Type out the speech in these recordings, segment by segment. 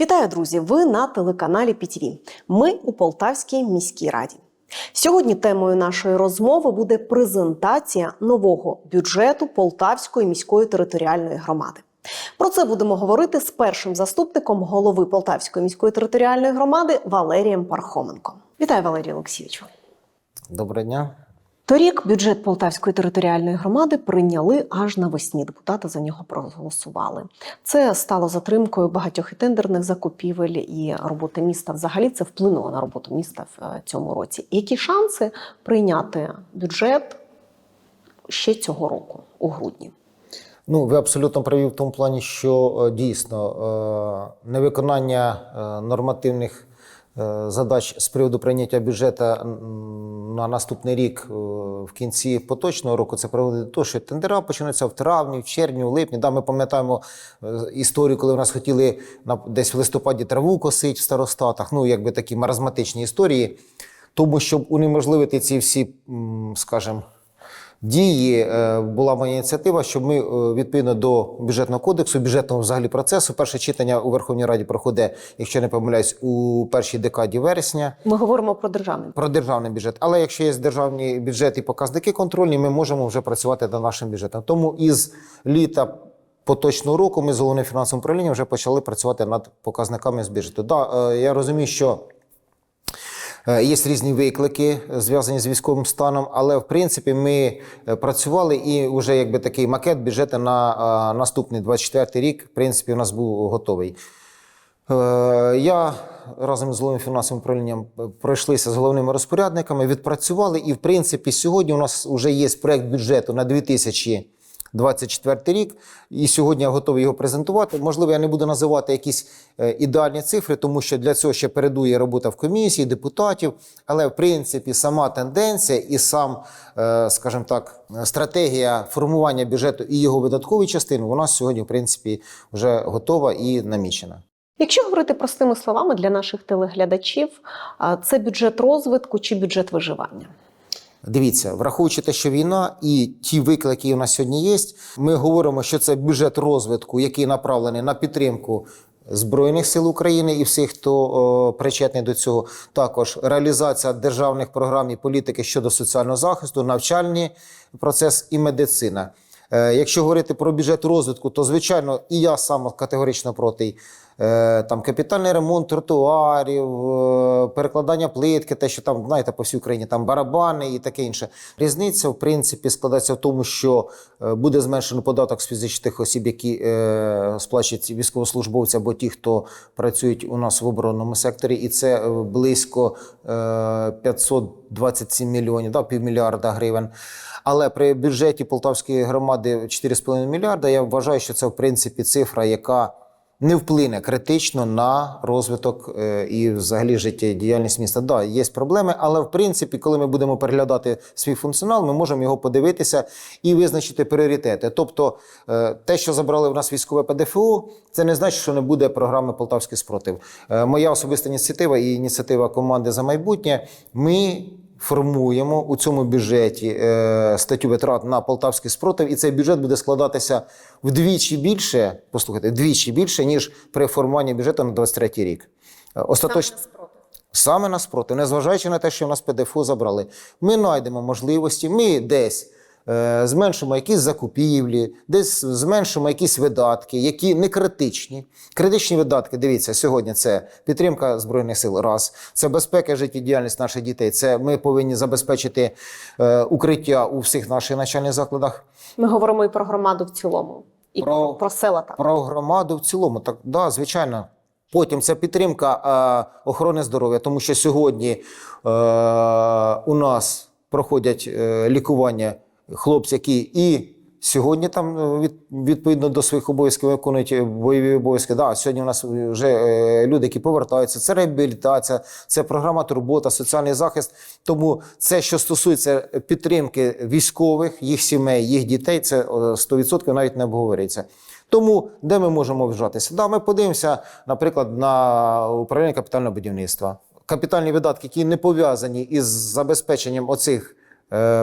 Вітаю, друзі! Ви на телеканалі ПІТВ. Ми у Полтавській міській раді. Сьогодні темою нашої розмови буде презентація нового бюджету Полтавської міської територіальної громади. Про це будемо говорити з першим заступником голови Полтавської міської територіальної громади Валерієм Пархоменком. Вітаю, Валерій Олексійовичу. Доброго дня. Торік бюджет Полтавської територіальної громади прийняли аж навесні. Депутати за нього проголосували. Це стало затримкою багатьох і тендерних закупівель і роботи міста. Взагалі це вплинуло на роботу міста в е, цьому році. Які шанси прийняти бюджет ще цього року, у грудні? Ну, ви абсолютно праві в тому плані, що е, дійсно е, невиконання нормативних задач з приводу прийняття бюджету на наступний рік е, в кінці поточного року це приводить до того, що тендера починаються в травні, в червні, в липні. Да, ми пам'ятаємо е, історію, коли в нас хотіли десь в листопаді траву косити в старостатах. Ну, якби такі маразматичні історії. Тому щоб унеможливити ці всі, скажімо, дії е, була моя ініціатива, щоб ми е, відповідно до бюджетного кодексу, бюджетного взагалі процесу, перше читання у Верховній Раді проходить, якщо не помиляюсь, у першій декаді вересня. Ми говоримо про державний. Про державний бюджет, але якщо є державний бюджет і показники контрольні, ми можемо вже працювати над нашим бюджетом. Тому із літа поточного року ми з головним фінансовим управлінням вже почали працювати над показниками з бюджету. Да, е, я розумію, що Є різні виклики е, зв'язані з військовим станом, але в принципі ми е, працювали і вже якби такий макет бюджету на е, наступний 24 рік, в принципі, у нас був готовий. Е, Я разом з головним фінансовим управлінням е, пройшлися з головними розпорядниками, відпрацювали, і в принципі сьогодні у нас вже є проект бюджету на 2024 рік. І сьогодні я готовий його презентувати. Можливо, я не буду називати якісь е, ідеальні цифри, тому що для цього ще передує робота в комісії, депутатів. Але в принципі сама тенденція і сам, е, скажімо так, стратегія формування бюджету і його видаткової частини у нас сьогодні, в принципі, вже готова і намічена. Якщо говорити простими словами для наших телеглядачів, це бюджет розвитку чи бюджет виживання? Дивіться, враховуючи те, що війна і ті виклики, які у нас сьогодні є, ми говоримо, що це бюджет розвитку, який направлений на підтримку. Збройних сил України і всіх, хто о, причетний до цього, також реалізація державних програм і політики щодо соціального захисту, навчальний процес і медицина. Е, якщо говорити про бюджет розвитку, то звичайно і я сам категорично проти е, там капітальний ремонт тротуарів, е, перекладання плитки, те, що там знаєте, по всій Україні там барабани і таке інше. Різниця, в принципі, складається в тому, що е, буде зменшено податок з фізичних осіб, які е, сплачують військовослужбовці або ті, хто працюють у нас в оборонному секторі, і це е, близько е, 527 мільйонів, да, півмільярда гривень. Але при бюджеті Полтавської громади 4,5 мільярда, я вважаю, що це в принципі цифра, яка не вплине критично на розвиток е, і взагалі життєдіяльність міста. Да, є проблеми, але в принципі, коли ми будемо переглядати свій функціонал, ми можемо його подивитися і визначити пріоритети. Тобто, е, те, що забрали в нас військове ПДФО, це не значить, що не буде програми Полтавський спротив. Е, Моя особиста ініціатива і ініціатива команди за майбутнє. Ми формуємо у цьому бюджеті е, статтю витрат на полтавський спротив, і цей бюджет буде складатися вдвічі більше, послухайте, вдвічі більше, ніж при формуванні бюджету на 23 рік. Остаточ... Остаточно саме на спротив, незважаючи на те, що в нас ПДФО забрали, ми знайдемо можливості, ми десь. Е, Зменшимо якісь закупівлі, десь зменшимо якісь видатки, які не критичні. Критичні видатки, дивіться, сьогодні це підтримка Збройних сил, раз, це безпека, життєдіяльність наших дітей. Це ми повинні забезпечити е, укриття у всіх наших навчальних закладах. Ми говоримо і про громаду в цілому, і про, Про- про села так. Про громаду в цілому, так да, звичайно. Потім це підтримка е, охорони здоров'я, тому що сьогодні е, у нас проходять е, лікування хлопці, які і сьогодні там е, від, відповідно до своїх обов'язків виконують е, бойові обов'язки. Да, сьогодні у нас вже е, люди, які повертаються, це реабілітація, це програма турбота, соціальний захист. Тому це, що стосується підтримки військових, їх сімей, їх дітей, це е, 100% навіть не обговорюється. Тому де ми можемо вжатися? Да, ми подивимося, наприклад, на управління капітального будівництва. Капітальні видатки, які не пов'язані із забезпеченням оцих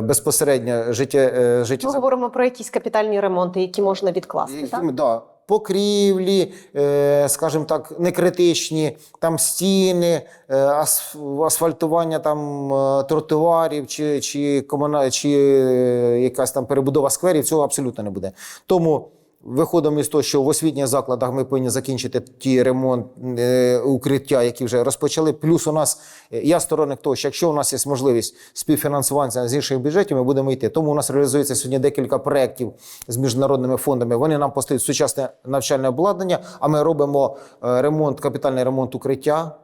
безпосередньо життя, життя... Ми говоримо про якісь капітальні ремонти, які можна відкласти. Так? Да, покрівлі, е, скажімо так, не критичні, там стіни, е, асфальтування там е, тротуарів чи, чи, комуна, чи е, якась там перебудова скверів, цього абсолютно не буде. Тому виходимо із того, що в освітніх закладах ми повинні закінчити ті ремонт е, укриття, які вже розпочали. Плюс у нас е, я сторонник того, що якщо у нас є можливість співфінансування з інших бюджетів, ми будемо йти. Тому у нас реалізується сьогодні декілька проєктів з міжнародними фондами. Вони нам постають сучасне навчальне обладнання, а ми робимо е, ремонт, капітальний ремонт укриття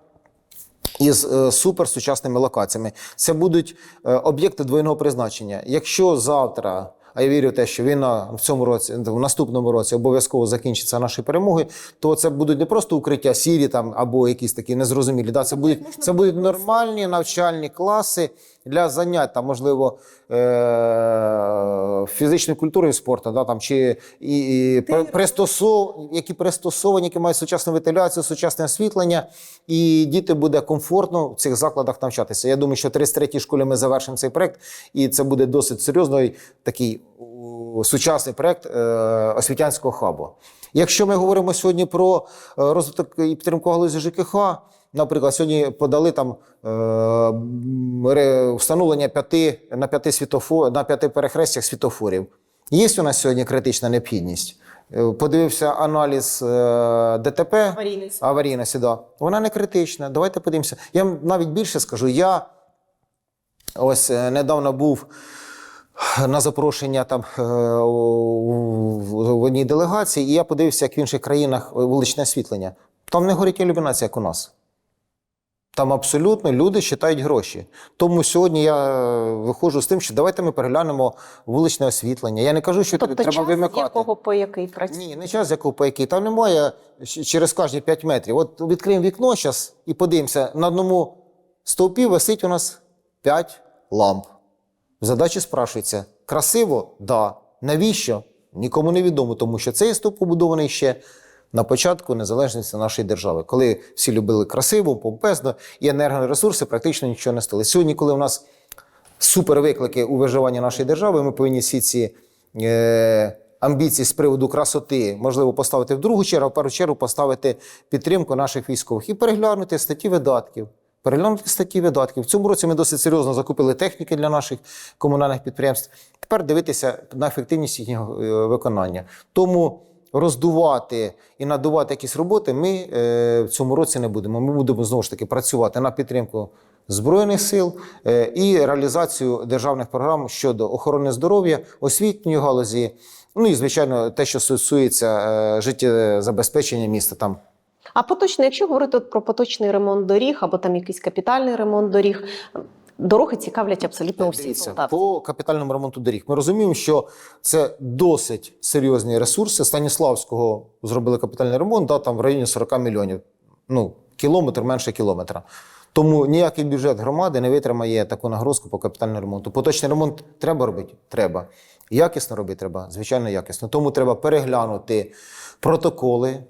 із е, суперсучасними локаціями. Це будуть об'єкти двойного призначення. Якщо завтра, а я вірю в те, що війна в цьому році, в наступному році обов'язково закінчиться нашої перемоги, то це будуть не просто укриття сірі там або якісь такі незрозумілі. Да, це будуть це будуть нормальні навчальні класи для занять, там, можливо, е- фізичною культурою і спорту, да, там, чи і, і пристосов, які пристосовані, які мають сучасну вентиляцію, сучасне освітлення, і діти буде комфортно в цих закладах навчатися. Я думаю, що 33-й школі ми завершимо цей проект, і це буде досить серйозний такий сучасний проект е, освітянського хабу. Якщо ми говоримо сьогодні про е, розвиток і підтримку галузі ЖКХ, наприклад, сьогодні подали там е, встановлення п'яти на п'яти світофор, на п'яти перехрестях світофорів. Є у нас сьогодні критична необхідність. Подивився аналіз ДТП Аварійний. аварійності, да. вона не критична. Давайте подивимося. Я навіть більше скажу. Я ось недавно був на запрошення там е, в одній делегації, і я подивився, як в інших країнах вуличне освітлення. Там не горить ілюмінація, як у нас. Там абсолютно люди вважають гроші. Тому сьогодні я е, виходжу з тим, що давайте ми переглянемо вуличне освітлення. Я не кажу, що Тобто треба час, вимикати. якого по який працює? Ні, не час якого по який. Там немає через кожні 5 метрів. От відкриємо вікно зараз і подивимося. На одному стовпі висить у нас 5 ламп. В задачі спрашується: красиво? Да. Навіщо? Нікому не відомо, тому що цей стовп побудований ще на початку незалежності нашої держави, коли всі любили красиво, помпезно, і енергоресурси практично нічого не стали. Сьогодні, коли у нас супервиклики у виживанні нашої держави, ми повинні всі ці е, амбіції з приводу красоти, можливо, поставити в другу чергу, а в першу чергу поставити підтримку наших військових і переглянути статті видатків. Переглянути статті видатків. В цьому році ми досить серйозно закупили техніки для наших комунальних підприємств. Тепер дивитися на ефективність їхнього е, виконання. Тому роздувати і надувати якісь роботи ми е, в цьому році не будемо. Ми будемо знову ж таки працювати на підтримку Збройних сил е, і реалізацію державних програм щодо охорони здоров'я, освітньої галузі, ну і звичайно, те, що стосується життєзабезпечення міста там. А поточно, якщо говорити от про поточний ремонт доріг або там якийсь капітальний ремонт доріг, дороги цікавлять абсолютно усіх по капітальному ремонту доріг. Ми розуміємо, що це досить серйозні ресурси. Станіславського зробили капітальний ремонт, да, там в районі 40 мільйонів. Ну, кілометр менше кілометра. Тому ніякий бюджет громади не витримає таку нагрузку по капітальному ремонту. Поточний ремонт треба робити? Треба. Якісно робити треба, звичайно, якісно. Тому треба переглянути протоколи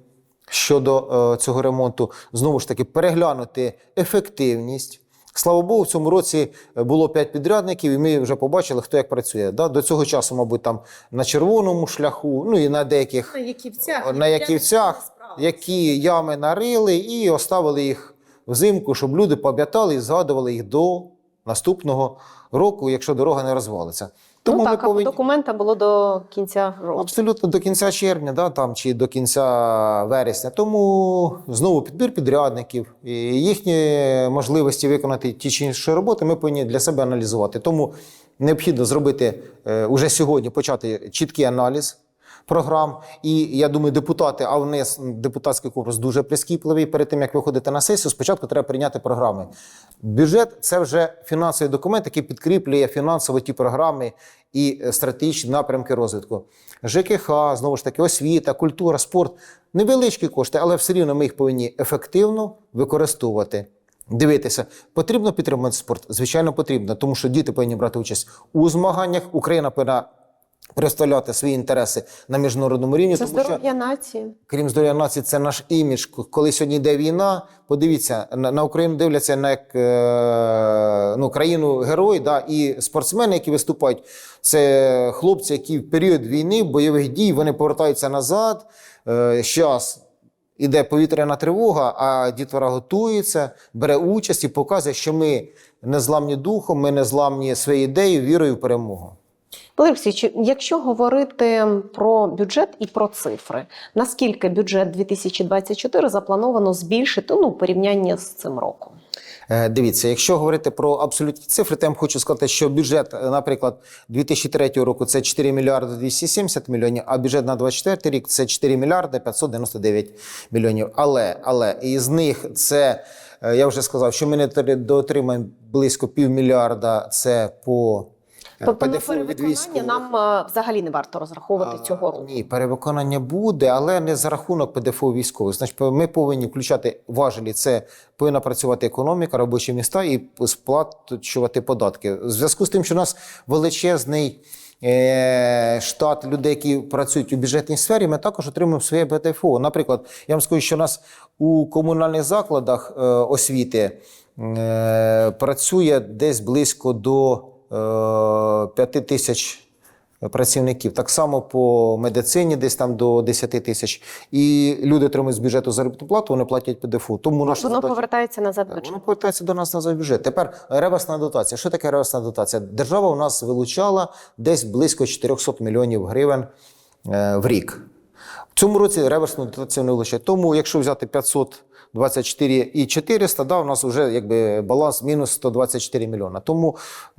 щодо е, цього ремонту, знову ж таки, переглянути ефективність. Слава Богу, в цьому році було 5 підрядників, і ми вже побачили, хто як працює. Да? До цього часу, мабуть, там на червоному шляху, ну і на деяких Яківцях, на Яківцях, які ями нарили і оставили їх взимку, щоб люди пам'ятали і згадували їх до наступного року, якщо дорога не розвалиться. Тому ну так, ми повинні документа було до кінця року. абсолютно до кінця червня, да, там, чи до кінця вересня. Тому знову підбір підрядників і їхні можливості виконати ті чи інші роботи ми повинні для себе аналізувати. Тому необхідно зробити е, уже сьогодні почати чіткий аналіз. Програм, і я думаю, депутати, а вниз депутатський корпус дуже прискіпливий. Перед тим як виходити на сесію, спочатку треба прийняти програми. Бюджет це вже фінансовий документ, який підкріплює фінансово ті програми і е, стратегічні напрямки розвитку. ЖКХ, знову ж таки, освіта, культура, спорт невеличкі кошти, але все рівно ми їх повинні ефективно використовувати. Дивитися, потрібно підтримувати спорт? Звичайно, потрібно, тому що діти повинні брати участь у змаганнях. Україна повинна представляти свої інтереси на міжнародному рівні. Це тому здоров'я нації. крім здоров'я нації, це наш імідж. Коли сьогодні йде війна, подивіться, на, на Україну дивляться на як е, ну, країну герой, да, і спортсмени, які виступають, це хлопці, які в період війни, бойових дій, вони повертаються назад. Е, щас іде повітряна тривога, а дітвора готується, бере участь і показує, що ми не зламні духом, ми не зламні своєю ідеєю, вірою в перемогу. Олексійович, якщо говорити про бюджет і про цифри, наскільки бюджет 2024 заплановано збільшити ну, в порівнянні з цим роком? Е, Дивіться, якщо говорити про абсолютні цифри, то я вам хочу сказати, що бюджет, е, наприклад, 2003 року це 4 мільярди 270 мільйонів, а бюджет на 2024 рік це 4 мільярди 599 мільйонів. Але, але із них це, е, я вже сказав, що ми не тр- доотримаємо близько півмільярда, це по Тобто на від перевиконання нам е, взагалі не варто розраховувати цього року. Ні, перевиконання буде, але не за рахунок ПДФО військових. Значить, ми повинні включати важелі. Це повинна працювати економіка, робочі міста і сплачувати податки. В зв'язку з тим, що у нас величезний. е, Штат людей, які працюють у бюджетній сфері, ми також отримуємо своє ПДФО. Наприклад, я вам скажу, що у нас у комунальних закладах е, освіти е, працює десь близько до е, 5 тисяч працівників. Так само по медицині, десь там до 10 тисяч. І люди отримують з бюджету заробітну плату, вони платять ПДФО. Тому наша Воно задача- повертається назад бюджет. Воно повертається до нас назад в бюджет. Тепер реверсна дотація. Що таке реверсна дотація? Держава у нас вилучала десь близько 400 мільйонів гривень е, в рік. В цьому році реверсну дотацію не вилучає. Тому, якщо взяти 524 і 400, да, у нас вже якби баланс мінус 124 мільйона. Тому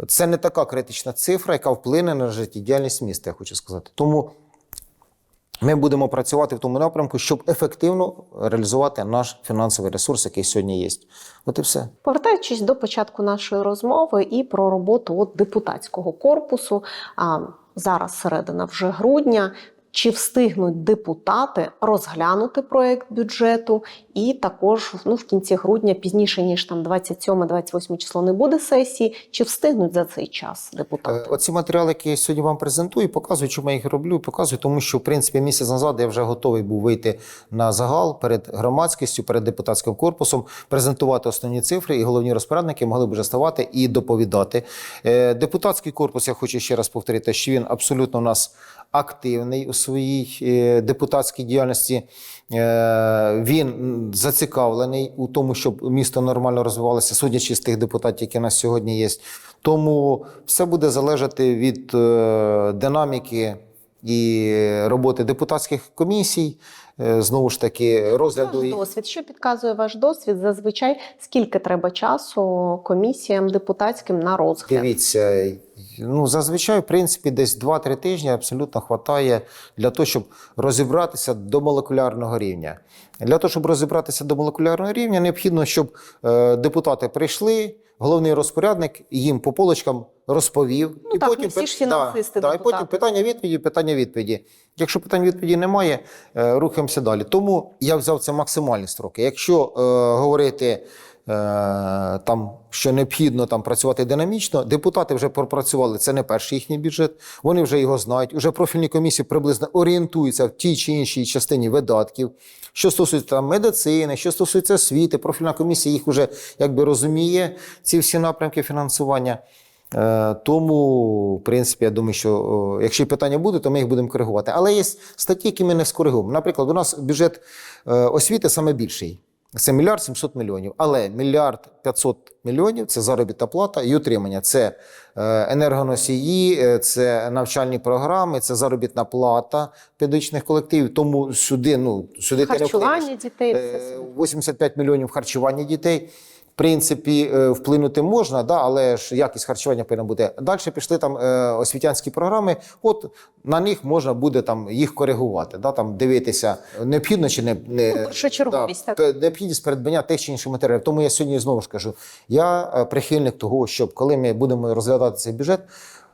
це не така критична цифра, яка вплине на життєдіяльність міста, я хочу сказати. Тому ми будемо працювати в тому напрямку, щоб ефективно реалізувати наш фінансовий ресурс, який сьогодні є. От і все. Повертаючись до початку нашої розмови і про роботу от депутатського корпусу, а зараз середина вже грудня. Чи встигнуть депутати розглянути проект бюджету, і також ну, в кінці грудня, пізніше ніж там 27-28 число не буде сесії, чи встигнуть за цей час депутати? Е, Оці матеріали, які я сьогодні вам презентую, показую, чому я їх роблю. Показую, тому що в принципі місяць назад я вже готовий був вийти на загал перед громадськістю, перед депутатським корпусом, презентувати основні цифри, і головні розпорядники могли б вже ставати і доповідати. Е, Депутатський корпус, я хочу ще раз повторити, що він абсолютно у нас активний своїй е, депутатській діяльності. Е, Він зацікавлений у тому, щоб місто нормально розвивалося, судячи з тих депутатів, які у нас сьогодні є. Тому все буде залежати від е, динаміки і роботи депутатських комісій. Знову ж таки, розгляду Ваш досвід, що підказує ваш досвід? Зазвичай скільки треба часу комісіям депутатським на розгляд? Дивіться, ну зазвичай, в принципі, десь 2-3 тижні абсолютно хватає для того, щоб розібратися до молекулярного рівня. Для того, щоб розібратися до молекулярного рівня, необхідно, щоб е, депутати прийшли, головний розпорядник їм по полочкам розповів. Ну так, не всі ж фінансисти, да, да, і потім питання відповіді, питання відповіді. Якщо питань відповіді немає, е, рухаємося далі. Тому я взяв це максимальні строки. Якщо е, говорити там, що необхідно там працювати динамічно, депутати вже пропрацювали. Це не перший їхній бюджет. Вони вже його знають. Уже профільні комісії приблизно орієнтуються в тій чи іншій частині видатків. Що стосується там медицини, що стосується освіти, профільна комісія їх вже якби розуміє ці всі напрямки фінансування. Е, Тому, в принципі, я думаю, що якщо питання буде, то ми їх будемо коригувати. Але є статті, які ми не скоригуємо. Наприклад, у нас бюджет е, освіти саме більший. Це мільярд 700 мільйонів. Але мільярд 500 мільйонів це заробітна плата і утримання. Це е, енергоносії, е, це навчальні програми, це заробітна плата педагогічних колективів. Тому сюди, ну, сюди Харчування дітей. все Е, це. 85 мільйонів харчування дітей. В принципі, е, вплинути можна, да, але ж якість харчування повинна бути. Далі пішли там е, освітянські програми. От на них можна буде там їх коригувати, да, там дивитися необхідно чи не, не Ну, першочерговість, так. необхідність передбання тих чи інших матеріалів. Тому я сьогодні знову ж кажу: я е, прихильник того, щоб коли ми будемо розглядати цей бюджет,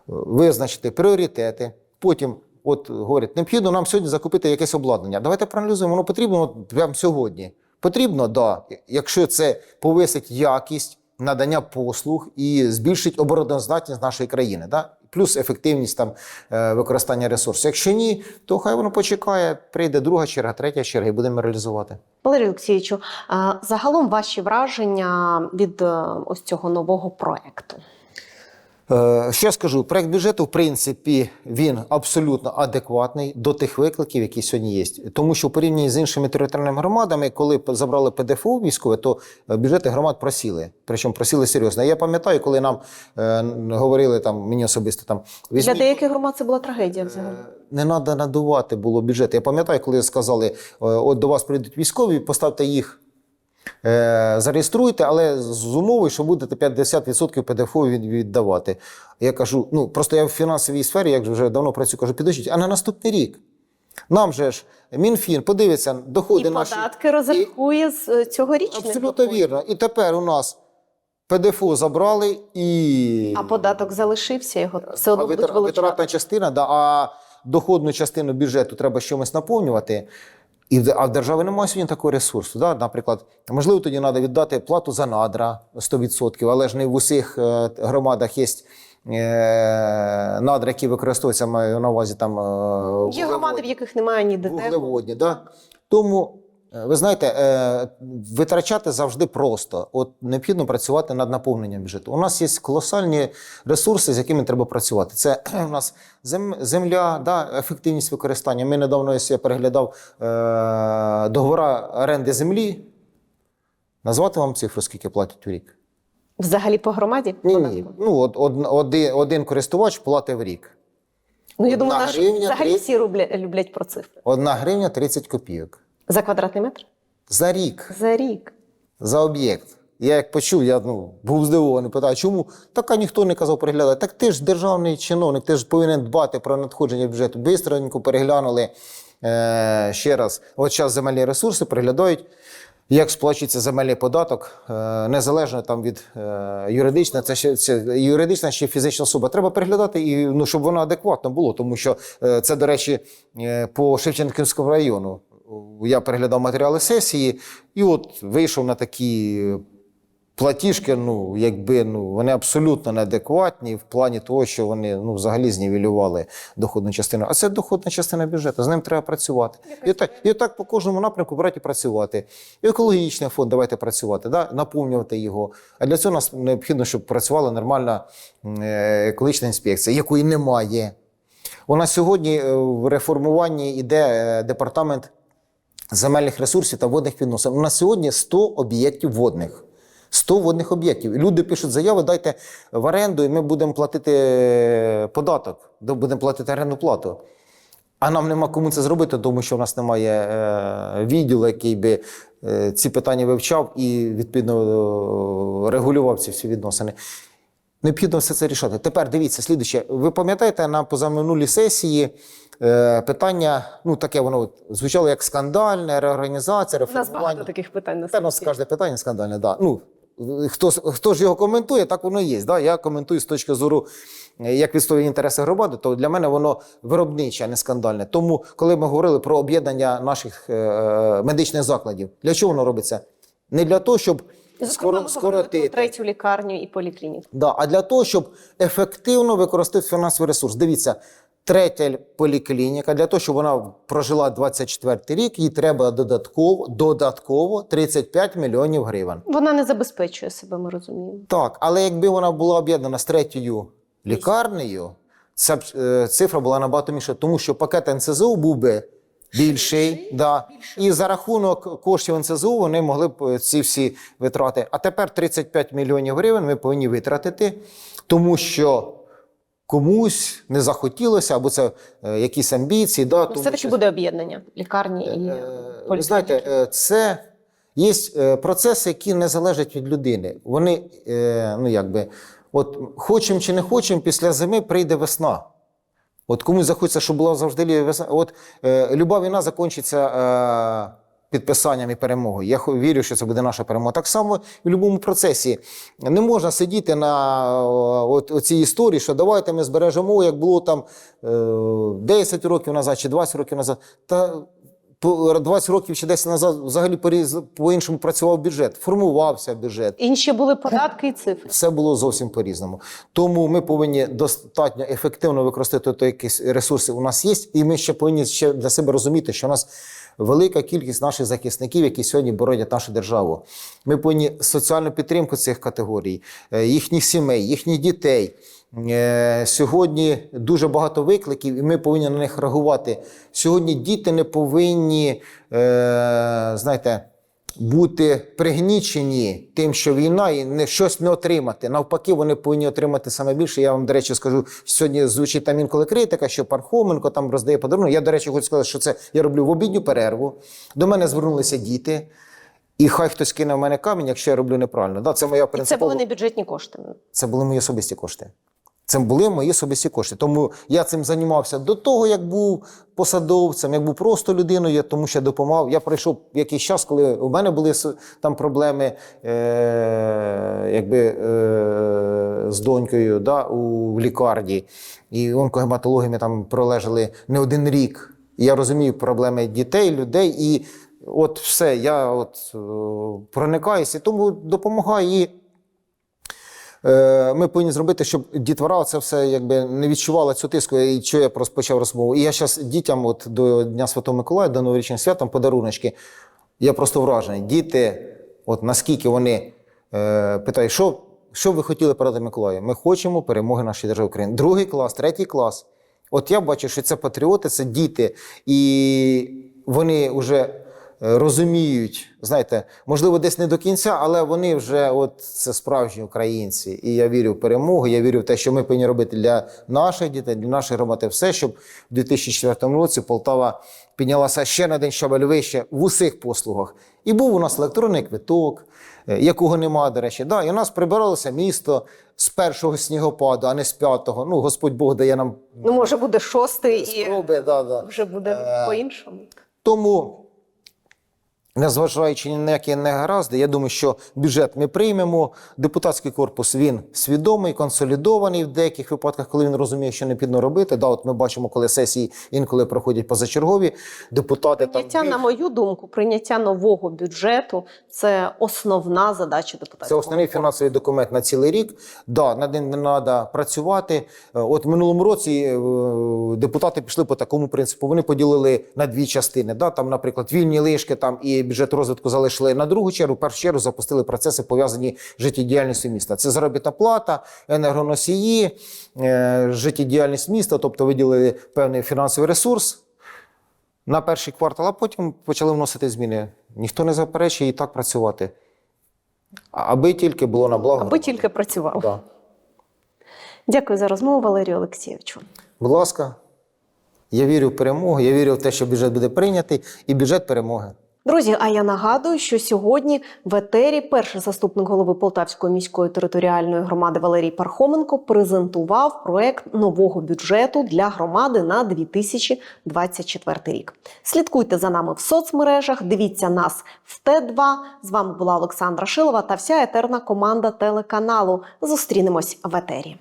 визначити пріоритети, потім. От говорять, необхідно нам сьогодні закупити якесь обладнання. Давайте проаналізуємо, воно потрібно от прямо сьогодні. Потрібно, да. Якщо це повисить якість надання послуг і збільшить обороноздатність нашої країни. Да? плюс ефективність там е, використання ресурсу. Якщо ні, то хай воно почекає, прийде друга черга, третя черга, і будемо реалізувати. Валерію Олексійовичу, загалом ваші враження від е, ось цього нового проекту? Е, Що я скажу? Проект бюджету, в принципі, він абсолютно адекватний до тих викликів, які сьогодні є. Тому що в порівнянні з іншими територіальними громадами, коли забрали ПДФО військове, то е, бюджети громад просіли. Причому просіли серйозно. Я пам'ятаю, коли нам е, говорили там мені особисто там Для візьміть- деяких громад це була трагедія взагалі. не треба надувати було бюджет. Я пам'ятаю, коли сказали, е, от до вас прийдуть військові, поставте їх, е, зареєструйте, але з умовою, що будете 50% ПДФО віддавати. Я кажу, ну просто я в фінансовій сфері, як вже давно працюю, кажу, підождіть, а на наступний рік. Нам же ж Мінфін подивиться, доходи І наші. податки розрахує з е, цьогорічних Абсолютно доходів. вірно. І тепер у нас ПДФО забрали і. А податок залишився, його все одно витратна частина, да, а доходну частину бюджету треба чимось наповнювати. І а в держави немає сьогодні такого ресурсу. Да? Наприклад, можливо, тоді треба віддати плату за надра 100%, але ж не в усіх е, громадах є е, надра, які використовуються, маю на увазі там. е, Є громади, в яких немає ні дитини. вуглеводні. Да? Тому, ви знаєте, е, витрачати завжди просто. От необхідно працювати над наповненням бюджету. У нас є колосальні ресурси, з якими треба працювати. Це у нас земля, да, ефективність використання. Ми недавно я переглядав е, договори оренди землі. Назвати вам цифру, скільки платять у рік? Взагалі по громаді? Ні, ні. Ну, от, од- один, один користувач платить в рік. Ну, я Одна думаю, наші гривня, взагалі три- всі рубля- люблять про цифри. Одна гривня 30 копійок. За квадратний метр? За рік. За рік. за об'єкт. Я як почув, я ну, був здивований, питаю, чому? Так а ніхто не казав переглядати. Так ти ж державний чиновник, ти ж повинен дбати про надходження бюджету. Бистренько переглянули е, ще раз. От зараз земельні ресурси переглядають, як сплачується земельний податок, е, незалежно там від е, юридична, це ще це юридична ще фізична особа. Треба переглядати і ну, щоб воно адекватно було, тому що е, це, до речі, е, по Шевченківському району. Я переглядав матеріали сесії, і от вийшов на такі платіжки, ну, якби ну, вони абсолютно неадекватні в плані того, що вони ну, взагалі знівелювали доходну частину. А це доходна частина бюджету, з ним треба працювати. І так, і так по кожному напрямку брати і працювати. І екологічний фонд давайте працювати, да? наповнювати його. А для цього нас необхідно, щоб працювала нормальна е, екологічна інспекція, якої немає. У нас сьогодні е, в реформуванні йде е, департамент земельних ресурсів та водних відносин. У нас сьогодні 100 об'єктів водних. 100 водних об'єктів. Люди пишуть заяви, дайте в оренду, і ми будемо платити е, податок, будемо платити орендну плату. А нам нема кому це зробити, тому що в нас немає е, відділу, який би е, ці питання вивчав і відповідно е, регулював ці всі відносини. Необхідно все це рішати. Тепер дивіться, слідуюче. Ви пам'ятаєте на позаминулій сесії питання, ну таке воно звучало як скандальне, реорганізація, У нас багато реформування. таких питань на Та нас кожне питання скандальне, да. Ну, хто, хто ж його коментує, так воно є. Да? Я коментую з точки зору, е, як відстоює інтереси громади, то для мене воно виробниче, а не скандальне. Тому, коли ми говорили про об'єднання наших е, медичних закладів, для чого воно робиться? Не для того, щоб Зокрема, скоро, скоротити. третю лікарню і поліклініку. Да, а для того, щоб ефективно використати фінансовий ресурс. Дивіться, третя поліклініка, для того, щоб вона прожила 24 рік, їй треба додатково, додатково 35 мільйонів гривень. Вона не забезпечує себе, ми розуміємо. Так, але якби вона була об'єднана з третьою лікарнею, ця б, е, цифра була набагато менша, тому що пакет НСЗУ був би більший, да. і за рахунок коштів НСЗУ вони могли б е, ці всі витрати. А тепер 35 мільйонів гривень ми повинні витратити, тому що комусь не захотілося, або це е, якісь амбіції. Да, Ну, тому все-таки що- буде об'єднання лікарні і Е, поліклініки. Знаєте, е, це є е, процеси, які не залежать від людини. Вони, е, ну якби, от хочемо чи не хочемо, після зими прийде весна. От комусь захочеться, щоб була завжди весна. От е, люба війна закінчиться е, підписанням і перемогою. Я вірю, що це буде наша перемога. Так само в будь-якому процесі. Не можна сидіти на е, оцій історії, що давайте ми збережемо, як було там е, 10 років назад чи 20 років назад. Та по 20 років чи 10 назад взагалі по-іншому працював бюджет, формувався бюджет. Інші були податки і цифри. Все було зовсім по-різному. Тому ми повинні достатньо ефективно використати то, якісь ресурси у нас є, і ми ще повинні ще для себе розуміти, що у нас велика кількість наших захисників, які сьогодні боронять нашу державу. Ми повинні соціальну підтримку цих категорій, е, їхніх сімей, їхніх дітей. Е, Сьогодні дуже багато викликів, і ми повинні на них реагувати. Сьогодні діти не повинні, е, знаєте, бути пригнічені тим, що війна, і не щось не отримати. Навпаки, вони повинні отримати саме більше. Я вам, до речі, скажу, сьогодні звучить там інколи критика, що пан Хоменко там роздає подарунки. Я, до речі, хочу сказати, що це я роблю в обідню перерву. До мене звернулися діти. І хай хтось кине в мене камінь, якщо я роблю неправильно. Да, це моя І це були не бюджетні кошти. Це були мої особисті кошти. Це були мої особисті кошти. Тому я цим займався до того, як був посадовцем, як був просто людиною, я тому що допомагав. Я пройшов якийсь час, коли у мене були там проблеми е- якби, е- з донькою да, у лікарні. І онкогематологами там пролежали не один рік. І я розумію проблеми дітей, людей. І от все, я от, е- проникаюся, тому допомагаю. І Ми повинні зробити, щоб дітвора це все якби не відчувала цю тиску, і що я просто почав розмову. І я зараз дітям, от до Дня Святого Миколая, до новорічних свят, там подаруночки. Я просто вражений. Діти, от наскільки вони е, питають, що, що ви хотіли передати Миколаю? Ми хочемо перемоги нашої держави України. Другий клас, третій клас. От я бачу, що це патріоти, це діти, і вони вже е, розуміють, знаєте, можливо, десь не до кінця, але вони вже от це справжні українці. І я вірю в перемогу, я вірю в те, що ми повинні робити для наших дітей, для наших громад, все, щоб в 2004 році Полтава піднялася ще на день щабель вище в усіх послугах. І був у нас електронний квиток, е, якого нема, до речі. Да, і у нас прибиралося місто з першого снігопаду, а не з п'ятого. Ну, Господь Бог дає нам Ну, може, буде шостий і спроби. Да, да. вже буде Е, по-іншому. Тому, незважаючи ні на які негаразди, я думаю, що бюджет ми приймемо. Депутатський корпус він свідомий, консолідований в деяких випадках, коли він розуміє, що необхідно робити. Да, от ми бачимо, коли сесії інколи проходять позачергові. Депутати Прийняття, там на мою думку, прийняття нового бюджету це основна задача депутатів. Це основний фінансовий документ на цілий рік. Да, над ним не треба працювати. Е, От в минулому році е, депутати пішли по такому принципу. Вони поділили на дві частини. Да, там, наприклад, вільні лишки там і бюджет розвитку залишили на другу чергу. В першу чергу запустили процеси, пов'язані з життєдіяльністю міста. Це заробітна плата, енергоносії, е, життєдіяльність міста, тобто виділили певний фінансовий ресурс на перший квартал, а потім почали вносити зміни. Ніхто не заперечує і так працювати. Аби тільки було на благо. Аби тільки працював. Да. Дякую за розмову, Валерію Олексійовичу. Будь ласка, я вірю в перемогу, я вірю в те, що бюджет буде прийнятий, і бюджет перемоги. Друзі, а я нагадую, що сьогодні в етері перший заступник голови Полтавської міської територіальної громади Валерій Пархоменко презентував проект нового бюджету для громади на 2024 рік. Слідкуйте за нами в соцмережах, дивіться нас в Т2. З вами була Олександра Шилова та вся етерна команда телеканалу. Зустрінемось в етері.